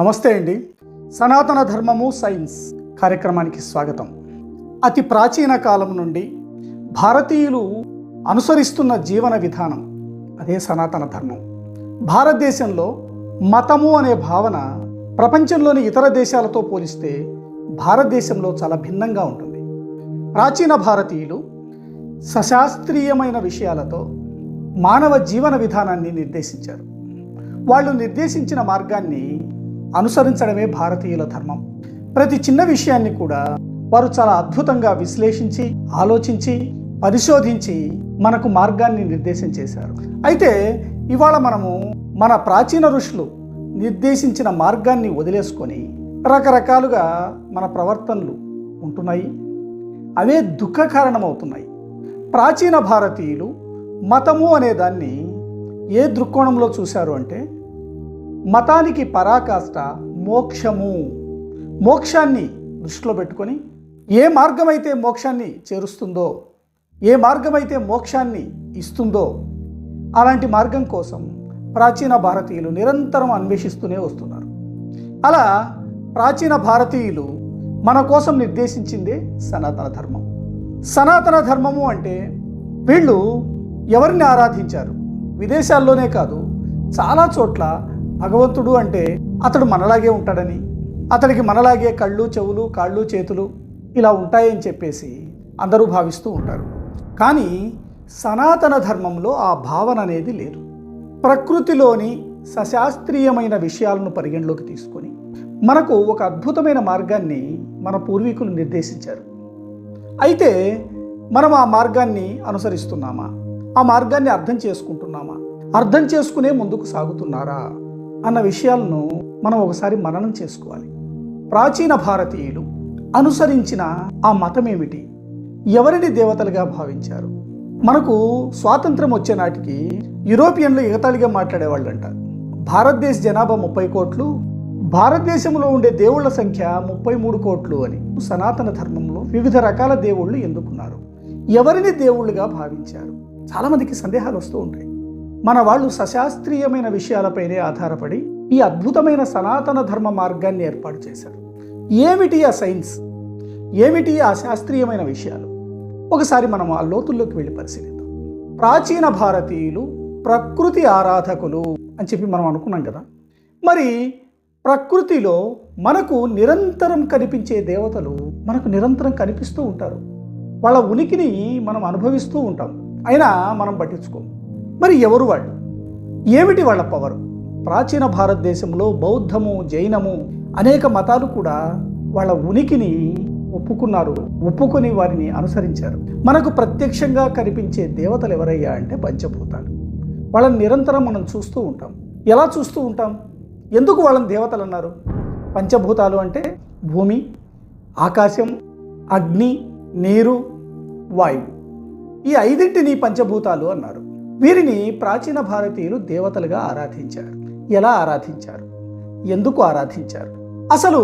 నమస్తే అండి. సనాతన ధర్మము సైన్స్ కార్యక్రమానికి స్వాగతం. అతి ప్రాచీన కాలం నుండి భారతీయులు అనుసరిస్తున్న జీవన విధానం అదే సనాతన ధర్మం. భారతదేశంలో మతము అనే భావన ప్రపంచంలోని ఇతర దేశాలతో పోలిస్తే భారతదేశంలో చాలా భిన్నంగా ఉంటుంది. ప్రాచీన భారతీయులు సశాస్త్రీయమైన విషయాలతో మానవ జీవన విధానాన్ని నిర్దేశించారు. వాళ్ళు నిర్దేశించిన మార్గాన్ని అనుసరించడమే భారతీయుల ధర్మం. ప్రతి చిన్న విషయాన్ని కూడా వారు చాలా అద్భుతంగా విశ్లేషించి ఆలోచించి పరిశోధించి మనకు మార్గాన్ని నిర్దేశం చేశారు. అయితే ఇవాళ మనము మన ప్రాచీన ఋషులు నిర్దేశించిన మార్గాన్ని వదిలేసుకొని రకరకాలుగా మన ప్రవర్తనలు ఉంటున్నాయి. అవే దుఃఖ కారణమవుతున్నాయి. ప్రాచీన భారతీయులు మతము అనే దాన్ని ఏ దృక్కోణంలో చూశారు అంటే మతానికి పరాకాష్ట మోక్షము. మోక్షాన్ని దృష్టిలో పెట్టుకొని ఏ మార్గమైతే మోక్షాన్ని చేరుస్తుందో ఏ మార్గమైతే మోక్షాన్ని ఇస్తుందో అలాంటి మార్గం కోసం ప్రాచీన భారతీయులు నిరంతరం అన్వేషిస్తూనే వస్తున్నారు. అలా ప్రాచీన భారతీయులు మన కోసం నిర్దేశించిందే సనాతన ధర్మం. సనాతన ధర్మము అంటే వీళ్ళు ఎవరిని ఆరాధించారు? విదేశాల్లోనే కాదు చాలా చోట్ల భగవంతుడు అంటే అతడు మనలాగే ఉంటాడని అతడికి మనలాగే కళ్ళు చెవులు కాళ్ళు చేతులు ఇలా ఉంటాయని చెప్పేసి అందరూ భావిస్తూ ఉంటారు. కానీ సనాతన ధర్మంలో ఆ భావన అనేది లేదు. ప్రకృతిలోని సశాస్త్రీయమైన విషయాలను పరిగణలోకి తీసుకొని మనకు ఒక అద్భుతమైన మార్గాన్ని మన పూర్వీకులు నిర్దేశించారు. అయితే మనం ఆ మార్గాన్ని అనుసరిస్తున్నామా? ఆ మార్గాన్ని అర్థం చేసుకుంటున్నామా? అర్థం చేసుకునే ముందుకు సాగుతున్నారా? అన్న విషయాలను మనం ఒకసారి మననం చేసుకోవాలి. ప్రాచీన భారతీయులు అనుసరించిన ఆ మతం ఏమిటి ఎవరిని దేవతలుగా భావించారు? మనకు స్వాతంత్రం వచ్చే నాటికి యూరోపియన్లు ఎగతాళిగా మాట్లాడేవాళ్ళంట. భారతదేశ జనాభా ముప్పై కోట్లు భారతదేశంలో ఉండే దేవుళ్ళ సంఖ్య ముప్పై మూడు కోట్లు అని సనాతన ధర్మంలో వివిధ రకాల దేవుళ్ళు ఎందుకున్నారు? ఎవరిని దేవుళ్ళుగా భావించారు? చాలామందికి సందేహాలు వస్తూ ఉంటాయి. మన వాళ్ళు సశాస్త్రీయమైన విషయాలపైనే ఆధారపడి ఈ అద్భుతమైన సనాతన ధర్మ మార్గాన్ని ఏర్పాటు చేశారు. ఏమిటి ఆ సైన్స్? ఏమిటి ఆ శాస్త్రీయమైన విషయాలు? ఒకసారి మనం ఆ లోతుల్లోకి వెళ్ళి పరిశీలిద్దాం. ప్రాచీన భారతీయులు ప్రకృతి ఆరాధకులు అని చెప్పి మనం అనుకున్నాం కదా? మరి ప్రకృతిలో మనకు నిరంతరం కనిపించే దేవతలు మనకు నిరంతరం కనిపిస్తూ ఉంటారు. వాళ్ళ ఉనికిని మనం అనుభవిస్తూ ఉంటాం. అయినా మనం పట్టించుకోము. మరి ఎవరు వాళ్ళు? ఏమిటి వాళ్ళ పవర్? ప్రాచీన భారతదేశంలో బౌద్ధము జైనము అనేక మతాలు కూడా వాళ్ళ ఉనికిని ఒప్పుకున్నారు ఒప్పుకొని వారిని అనుసరించారు. మనకు ప్రత్యక్షంగా కనిపించే దేవతలు ఎవరయ్యా అంటే పంచభూతాలు. వాళ్ళని నిరంతరం మనం చూస్తూ ఉంటాం. ఎలా చూస్తూ ఉంటాం? ఎందుకు వాళ్ళని దేవతలు అన్నారు? పంచభూతాలు అంటే భూమి ఆకాశం అగ్ని నీరు వాయువు. ఈ ఐదింటిని పంచభూతాలు అన్నారు. వీరిని ప్రాచీన భారతీయులు దేవతలుగా ఆరాధించారు. ఎలా ఆరాధించారు? ఎందుకు ఆరాధించారు? అసలు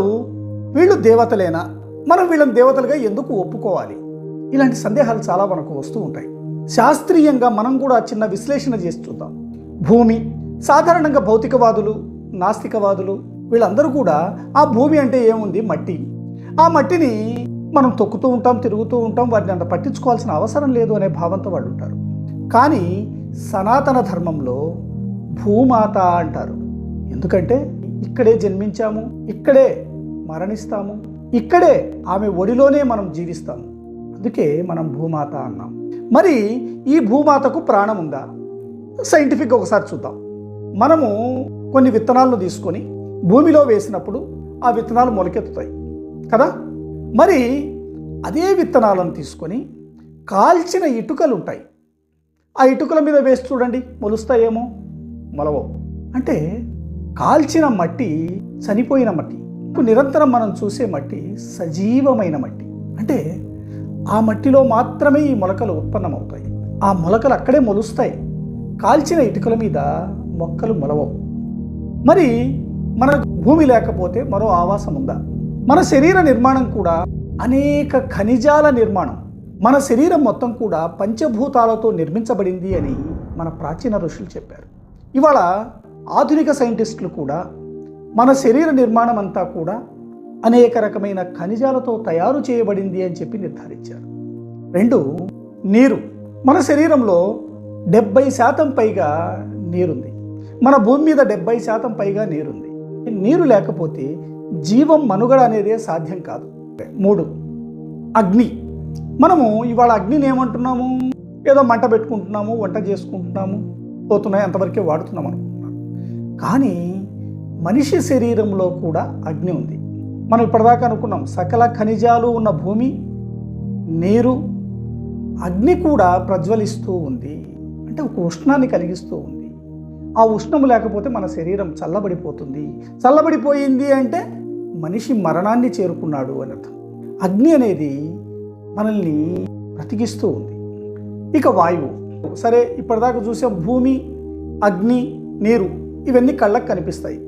వీళ్ళు దేవతలేనా? మనం వీళ్ళని దేవతలుగా ఎందుకు ఒప్పుకోవాలి? ఇలాంటి సందేహాలు చాలా మనకు వస్తూ ఉంటాయి. శాస్త్రీయంగా మనం కూడా చిన్న విశ్లేషణ చేసి చూద్దాం. భూమి సాధారణంగా భౌతికవాదులు నాస్తికవాదులు వీళ్ళందరూ కూడా ఆ భూమి అంటే ఏముంది? మట్టి. ఆ మట్టిని మనం తొక్కుతూ ఉంటాం తిరుగుతూ ఉంటాం వాటిని అంత పట్టించుకోవాల్సిన అవసరం లేదు అనే భావంతో వాళ్ళు ఉంటారు. కానీ సనాతన ధర్మంలో భూమాత అంటారు. ఎందుకంటే ఇక్కడే జన్మించాము ఇక్కడే మరణిస్తాము ఇక్కడే ఆమె ఒడిలోనే మనం జీవిస్తాము. అందుకే మనం భూమాత అన్నాం. మరి ఈ భూమాతకు ప్రాణం ఉందా? సైంటిఫిక్ ఒకసారి చూద్దాం. మనము కొన్ని విత్తనాలను తీసుకొని భూమిలో వేసినప్పుడు ఆ విత్తనాలు మొలకెత్తుతాయి కదా? మరి అదే విత్తనాలను తీసుకొని కాల్చిన ఇటుకలు ఉంటాయి. ఆ ఇటుకల మీద వేసి చూడండి మొలుస్తాయేమో మొలవవు. అంటే కాల్చిన మట్టి చనిపోయిన మట్టి నిరంతరం మనం చూసే మట్టి సజీవమైన మట్టి. అంటే ఆ మట్టిలో మాత్రమే ఈ మొలకలు ఉత్పన్నమవుతాయి. ఆ మొలకలు అక్కడే మొలుస్తాయి. కాల్చిన ఇటుకల మీద మొక్కలు మొలవవు. మరి మన భూమి లేకపోతే మరో ఆవాసం ఉందా? మన శరీర నిర్మాణం కూడా అనేక ఖనిజాల నిర్మాణం. మన శరీరం మొత్తం కూడా పంచభూతాలతో నిర్మించబడింది అని మన ప్రాచీన ఋషులు చెప్పారు. ఇవాళ ఆధునిక సైంటిస్టులు కూడా మన శరీర నిర్మాణం అంతా కూడా అనేక రకమైన ఖనిజాలతో తయారు చేయబడింది అని చెప్పి నిర్ధారించారు. రెండు నీరు. మన శరీరంలో డెబ్బై శాతం పైగా నీరుంది. మన భూమి మీద డెబ్బై శాతం పైగా నీరుంది. నీరు లేకపోతే జీవం మనుగడ అనేదే సాధ్యం కాదు. మూడు అగ్ని. మనము ఇవాళ అగ్నిని ఏమంటున్నాము? ఏదో మంట పెట్టుకుంటున్నాము వంట చేసుకుంటున్నాము పోతున్నాయి అంతవరకే వాడుతున్నాం అనుకుంటున్నాం. కానీ మనిషి శరీరంలో కూడా అగ్ని ఉంది. మనం ఇప్పటిదాకా అనుకున్నాం సకల ఖనిజాలు ఉన్న భూమి నీరు అగ్ని కూడా ప్రజ్వలిస్తూ ఉంది. అంటే ఒక ఉష్ణాన్ని కలిగిస్తూ ఉంది. ఆ ఉష్ణం లేకపోతే మన శరీరం చల్లబడిపోతుంది. చల్లబడిపోయింది అంటే మనిషి మరణాన్ని చేరుకున్నాడు అని అర్థం. అగ్ని అనేది మనల్ని బ్రతికిస్తూ ఉంది. ఇక వాయువు. సరే ఇప్పటిదాకా చూసాం భూమి అగ్ని నీరు ఇవన్నీ కళ్ళకు కనిపిస్తాయి.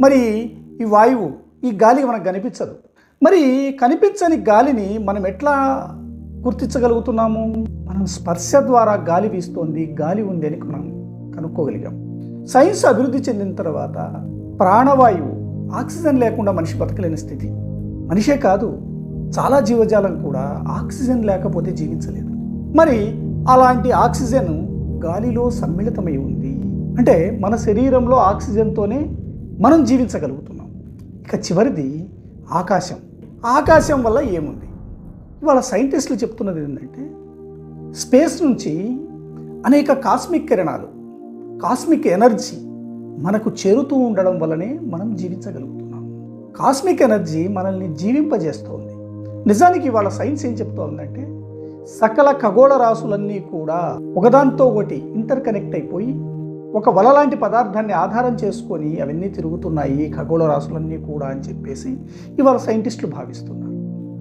మరి ఈ వాయువు ఈ గాలి మనకు కనిపించదు. మరి కనిపించని గాలిని మనం ఎట్లా గుర్తించగలుగుతున్నాము? మనం స్పర్శ ద్వారా గాలి వీస్తోంది గాలి ఉంది అని మనం కనుక్కోగలిగాం. సైన్స్ అభివృద్ధి చెందిన తర్వాత ప్రాణవాయువు ఆక్సిజన్ లేకుండా మనిషి బతకలేని స్థితి. మనిషే కాదు చాలా జీవజాలం కూడా ఆక్సిజన్ లేకపోతే జీవించలేదు. మరి అలాంటి ఆక్సిజన్ గాలిలో సమ్మిళితమై ఉంది. అంటే మన శరీరంలో ఆక్సిజన్తోనే మనం జీవించగలుగుతున్నాం. ఇక చివరిది ఆకాశం. ఆకాశం వల్ల ఏముంది? ఇవాళ సైంటిస్టులు చెప్తున్నది ఏంటంటే స్పేస్ నుంచి అనేక కాస్మిక్ కిరణాలు కాస్మిక్ ఎనర్జీ మనకు చేరుతూ ఉండడం వల్లనే మనం జీవించగలుగుతున్నాం. కాస్మిక్ ఎనర్జీ మనల్ని జీవింపజేస్తోంది. నిజానికి ఇవాళ సైన్స్ ఏం చెప్తోందంటే సకల ఖగోళ రాసులన్నీ కూడా ఒకదాంతో ఒకటి ఇంటర్ కనెక్ట్ అయిపోయి ఒక వల లాంటి పదార్థాన్ని ఆధారం చేసుకొని అవన్నీ తిరుగుతున్నాయి ఖగోళ రాసులన్నీ కూడా అని చెప్పేసి ఇవాళ సైంటిస్టులు భావిస్తున్నారు.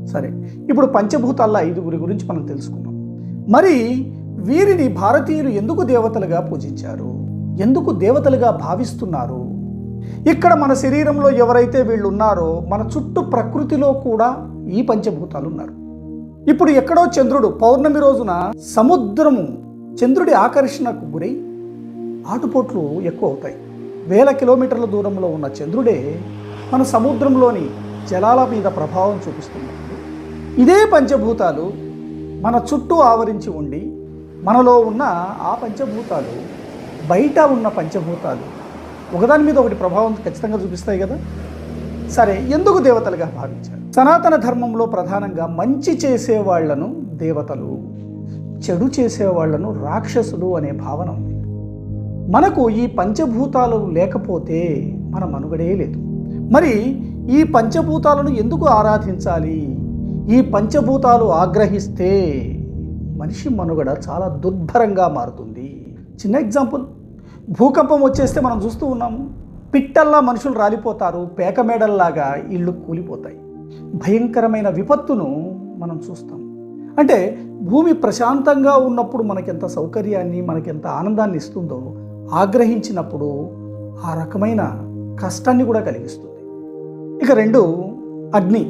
సరే ఇప్పుడు పంచభూతాల ఐదుగురి గురించి మనం తెలుసుకున్నాం మరి వీరిని భారతీయులు ఎందుకు దేవతలుగా పూజించారు? ఎందుకు దేవతలుగా భావిస్తున్నారు? ఇక్కడ మన శరీరంలో ఎవరైతే వీళ్ళు ఉన్నారో మన చుట్టూ ప్రకృతిలో కూడా ఈ పంచభూతాలు ఉన్నారు. ఇప్పుడు ఎక్కడో చంద్రుడు పౌర్ణమి రోజున సముద్రము చంద్రుడి ఆకర్షణకు గురై ఆటుపోట్లు ఎక్కువ అవుతాయి. వేల కిలోమీటర్ల దూరంలో ఉన్న చంద్రుడే మన సముద్రంలోని జలాల మీద ప్రభావం చూపిస్తున్నప్పుడు ఇదే పంచభూతాలు మన చుట్టూ ఆవరించి ఉండి మనలో ఉన్న ఆ పంచభూతాలు బయట ఉన్న పంచభూతాలు ఒకదాని మీద ఒకటి ప్రభావం ఖచ్చితంగా చూపిస్తాయి కదా? సరే ఎందుకు దేవతలుగా భావించారు? సనాతన ధర్మంలో ప్రధానంగా మంచి చేసేవాళ్ళను దేవతలు చెడు చేసేవాళ్ళను రాక్షసులు అనే భావన ఉంది. మనకు ఈ పంచభూతాలు లేకపోతే మన మనుగడే లేదు. మరి ఈ పంచభూతాలను ఎందుకు ఆరాధించాలి? ఈ పంచభూతాలు ఆగ్రహిస్తే మనిషి మనుగడ చాలా దుర్భరంగా మారుతుంది. చిన్న ఎగ్జాంపుల్ భూకంపం వచ్చేస్తే మనం చూస్తూ ఉన్నాము. పిట్టల్లా మనుషులు రాలిపోతారు పేకమేడల్లాగా ఇళ్ళు కూలిపోతాయి. భయంకరమైన విపత్తును మనం చూస్తాం. అంటే భూమి ప్రశాంతంగా ఉన్నప్పుడు మనకెంత సౌకర్యాన్ని మనకెంత ఆనందాన్ని ఇస్తుందో ఆగ్రహించినప్పుడు ఆ రకమైన కష్టాన్ని కూడా కలిగిస్తుంది. ఇక రెండు అగ్ని.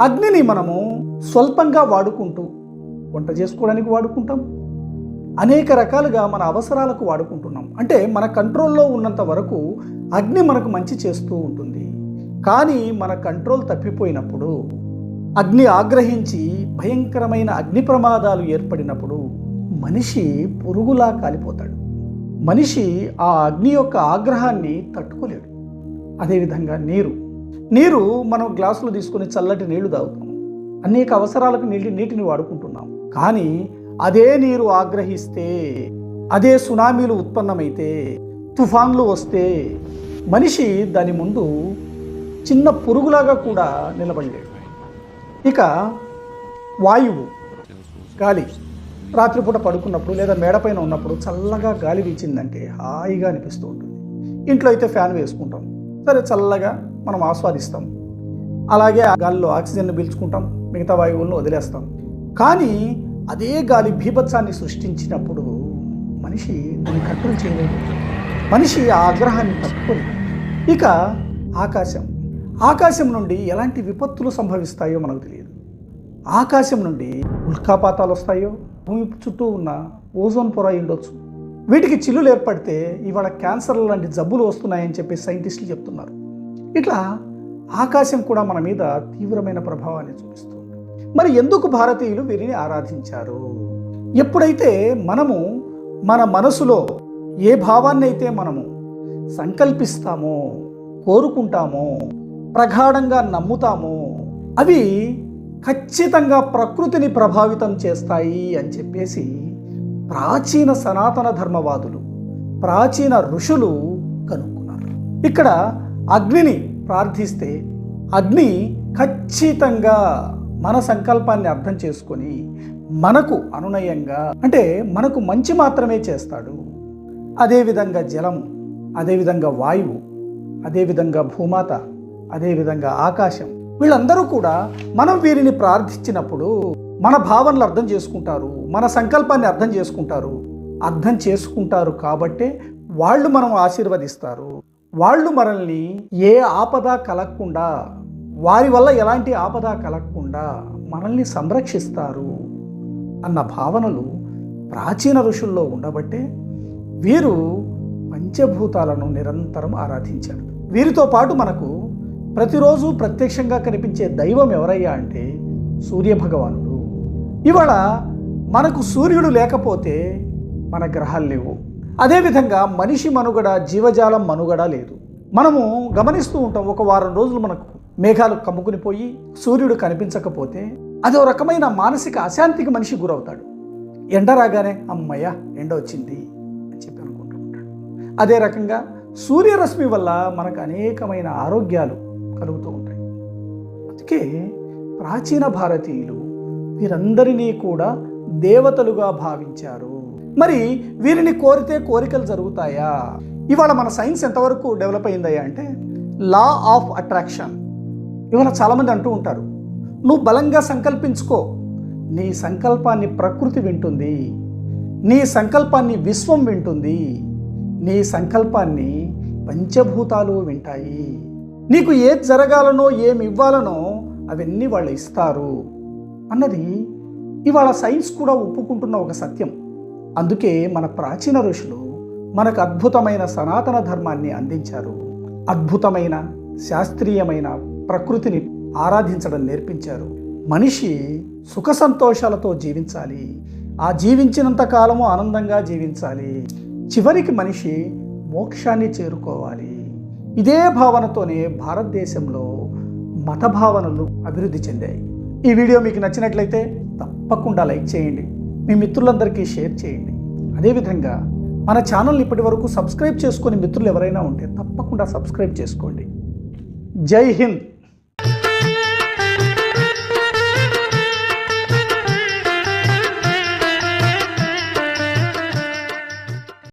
అగ్నిని మనము స్వల్పంగా వాడుకుంటూ వంట చేసుకోవడానికి వాడుకుంటాం. అనేక రకాలుగా మన అవసరాలకు వాడుకుంటున్నాం. అంటే మన కంట్రోల్లో ఉన్నంత వరకు అగ్ని మనకు మంచి చేస్తూ ఉంటుంది. కానీ మన కంట్రోల్ తప్పిపోయినప్పుడు అగ్ని ఆగ్రహించి భయంకరమైన అగ్ని ప్రమాదాలు ఏర్పడినప్పుడు మనిషి పురుగులా కాలిపోతాడు. మనిషి ఆ అగ్ని యొక్క ఆగ్రహాన్ని తట్టుకోలేడు. అదేవిధంగా నీరు. నీరు మనం గ్లాసులు తీసుకొని చల్లటి నీళ్ళు తాగుతాం. అనేక అవసరాలకు నీటి నీటిని వాడుకుంటున్నాం. కానీ అదే నీరు ఆగ్రహిస్తే అదే సునామీలు ఉత్పన్నమైతే తుఫాన్లు వస్తే మనిషి దాని ముందు చిన్న పురుగులాగా కూడా నిలబడలేడు. ఇక వాయువు గాలి. రాత్రిపూట పడుకున్నప్పుడు లేదా మేడపైన ఉన్నప్పుడు చల్లగా గాలి వీచిందంటే హాయిగా అనిపిస్తూ ఉంటుంది. ఇంట్లో అయితే ఫ్యాన్ వేసుకుంటాం. సరే చల్లగా మనం ఆస్వాదిస్తాం. అలాగే ఆ గాలిలో ఆక్సిజన్ పీల్చుకుంటాం. మిగతా వాయువులను వదిలేస్తాం. కానీ అదే గాలి భీభత్సాన్ని సృష్టించినప్పుడు మనిషి దాన్ని కంట్రోల్ చేయలేదు. మనిషి ఆ ఆగ్రహాన్ని తట్టుకోలేదు. ఇక ఆకాశం. ఆకాశం నుండి ఎలాంటి విపత్తులు సంభవిస్తాయో మనకు తెలియదు. ఆకాశం నుండి ఉల్కాపాతాలు వస్తాయో భూమి చుట్టూ ఉన్న ఓజోన్ పొర ఉండొచ్చు. వీటికి చిల్లులు ఏర్పడితే ఇవాళ క్యాన్సర్ లాంటి జబ్బులు వస్తున్నాయని చెప్పి సైంటిస్టులు చెప్తున్నారు. ఇట్లా ఆకాశం కూడా మన మీద తీవ్రమైన ప్రభావాన్ని చూపిస్తుంది. మరి ఎందుకు భారతీయులు వీరిని ఆరాధించారు? ఎప్పుడైతే మనము మన మనసులో ఏ భావాన్ని అయితే మనము సంకల్పిస్తామో కోరుకుంటామో ప్రగాఢంగా నమ్ముతామో అవి ఖచ్చితంగా ప్రకృతిని ప్రభావితం చేస్తాయి అని చెప్పేసి ప్రాచీన సనాతన ధర్మవాదులు ప్రాచీన ఋషులు కనుక్కున్నారు. ఇక్కడ అగ్నిని ప్రార్థిస్తే అగ్ని ఖచ్చితంగా మన సంకల్పాన్ని అర్థం చేసుకొని మనకు అనునయంగా అంటే మనకు మంచి మాత్రమే చేస్తాడు. అదేవిధంగా జలం అదేవిధంగా వాయువు అదేవిధంగా భూమాత అదేవిధంగా ఆకాశం. వీళ్ళందరూ కూడా మనం వీరిని ప్రార్థించినప్పుడు మన భావనలు అర్థం చేసుకుంటారు మన సంకల్పాన్ని అర్థం చేసుకుంటారు అర్థం చేసుకుంటారు కాబట్టే వాళ్ళు మనం ఆశీర్వదిస్తారు. వాళ్ళు మనల్ని ఏ ఆపద కలగకుండా వారి వల్ల ఎలాంటి ఆపద కలగకుండా మనల్ని సంరక్షిస్తారు అన్న భావనలు ప్రాచీన ఋషుల్లో ఉండబట్టే వీరు పంచభూతాలను నిరంతరం ఆరాధించారు. వీరితో పాటు మనకు ప్రతిరోజు ప్రత్యక్షంగా కనిపించే దైవం ఎవరయ్యా అంటే సూర్యభగవానుడు. ఇవాళ మనకు సూర్యుడు లేకపోతే మన గ్రహాలు లేవు. అదేవిధంగా మనిషి మనుగడ జీవజాలం మనుగడ లేదు. మనము గమనిస్తూ ఉంటాం ఒక వారం రోజులు మనకు మేఘాలు కమ్ముకుని పోయి సూర్యుడు కనిపించకపోతే అదో రకమైన మానసిక అశాంతికి మనిషి గురవుతాడు. ఎండ రాగానే అమ్మయ్య ఎండ వచ్చింది అని చెప్పి అనుకుంటూ ఉంటాడు. అదే రకంగా సూర్యరశ్మి వల్ల మనకు అనేకమైన ఆరోగ్యాలు కలుగుతూ ఉంటాయి. అందుకే ప్రాచీన భారతీయులు వీరందరినీ కూడా దేవతలుగా భావించారు. మరి వీరిని కోరితే కోరికలు జరుగుతాయా? ఇవాళ మన సైన్స్ ఎంతవరకు డెవలప్ అయిందయ్యా అంటే లా ఆఫ్ అట్రాక్షన్ ఇవాళ చాలామంది అంటూ ఉంటారు. నువ్వు బలంగా సంకల్పించుకో. నీ సంకల్పాన్ని ప్రకృతి వింటుంది. నీ సంకల్పాన్ని విశ్వం వింటుంది. నీ సంకల్పాన్ని పంచభూతాలు వింటాయి. నీకు ఏది జరగాలనో ఏమి ఇవ్వాలనో అవన్నీ వాళ్ళు ఇస్తారు. అన్నది ఇవాళ సైన్స్ కూడా ఒప్పుకుంటున్న ఒక సత్యం. అందుకే మన ప్రాచీన ఋషులు మనకు అద్భుతమైన సనాతన ధర్మాన్ని అందించారు. అద్భుతమైన శాస్త్రీయమైన ప్రకృతిని ఆరాధించడం నేర్పించారు. మనిషి సుఖ సంతోషాలతో జీవించాలి. ఆ జీవించినంత కాలము ఆనందంగా జీవించాలి. చివరికి మనిషి మోక్షాన్ని చేరుకోవాలి. ఇదే భావనతోనే భారతదేశంలో మత భావనలు అభివృద్ధి చెందాయి. ఈ వీడియో మీకు నచ్చినట్లయితే తప్పకుండా లైక్ చేయండి. మీ మిత్రులందరికీ షేర్ చేయండి. అదేవిధంగా మన ఛానల్ ఇప్పటి వరకు సబ్స్క్రైబ్ చేసుకుని మిత్రులు ఎవరైనా ఉంటే తప్పకుండా సబ్స్క్రైబ్ చేసుకోండి. జై హింద్!